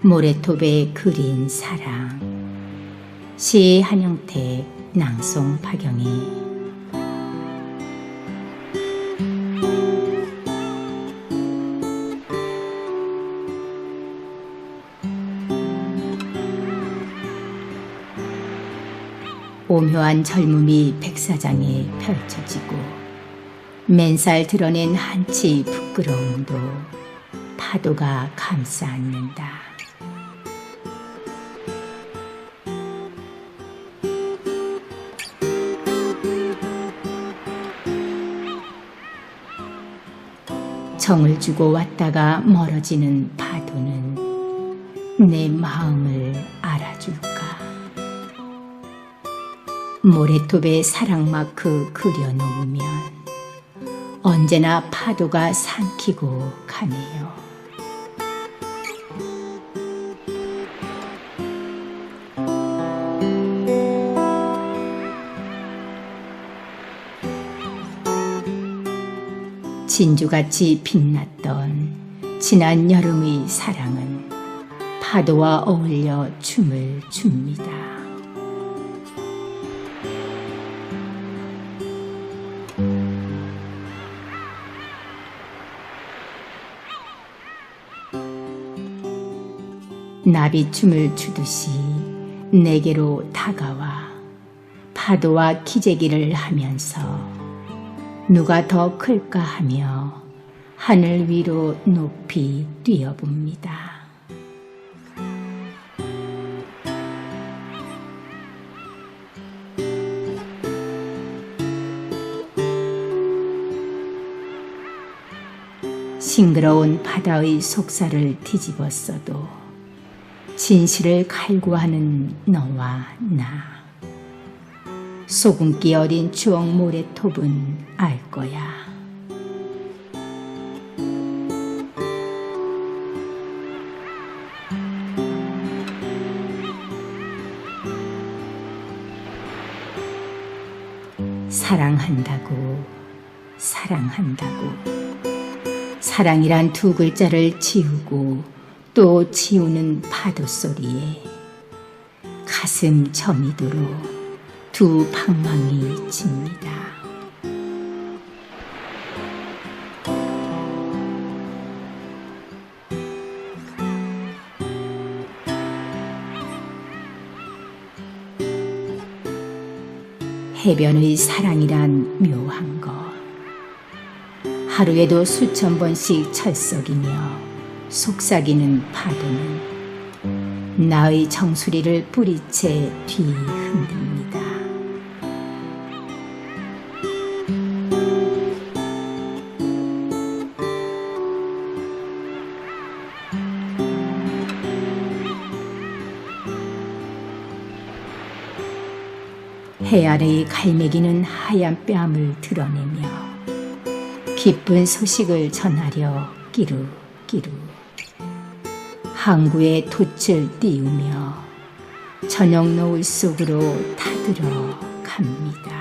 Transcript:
모래톱에 그린 사랑 시 한영태 낭송 박영희 오묘한 젊음이 백사장에 펼쳐지고 맨살 드러낸 한치 부끄러움도 파도가 감싸 안는다. 정을 주고 왔다가 멀어지는 파도는 내 마음을 알아줄까? 모래톱에 사랑 마크 그려놓으면 언제나 파도가 삼키고 가네요. 진주같이 빛났던 지난 여름의 사랑은 파도와 어울려 춤을 춥니다. 나비춤을 추듯이 내게로 다가와 파도와 기재기를 하면서 누가 더 클까 하며 하늘 위로 높이 뛰어봅니다. 싱그러운 바다의 속살을 뒤집었어도 진실을 갈구하는 너와 나. 소금기 어린 추억 모래톱은 알 거야. 사랑한다고, 사랑한다고. 사랑이란 두 글자를 지우고 또 지우는 파도 소리에 가슴 저미도록 두 방망이 칩니다. 해변의 사랑이란 묘한 것. 하루에도 수천 번씩 철썩이며 속삭이는 파도는 나의 정수리를 뿌리채 뒤 흔듭 해 아래의 갈매기는 하얀 뺨을 드러내며 기쁜 소식을 전하려 끼룩끼룩 항구에 돛을 띄우며 저녁 노을 속으로 타들어 갑니다.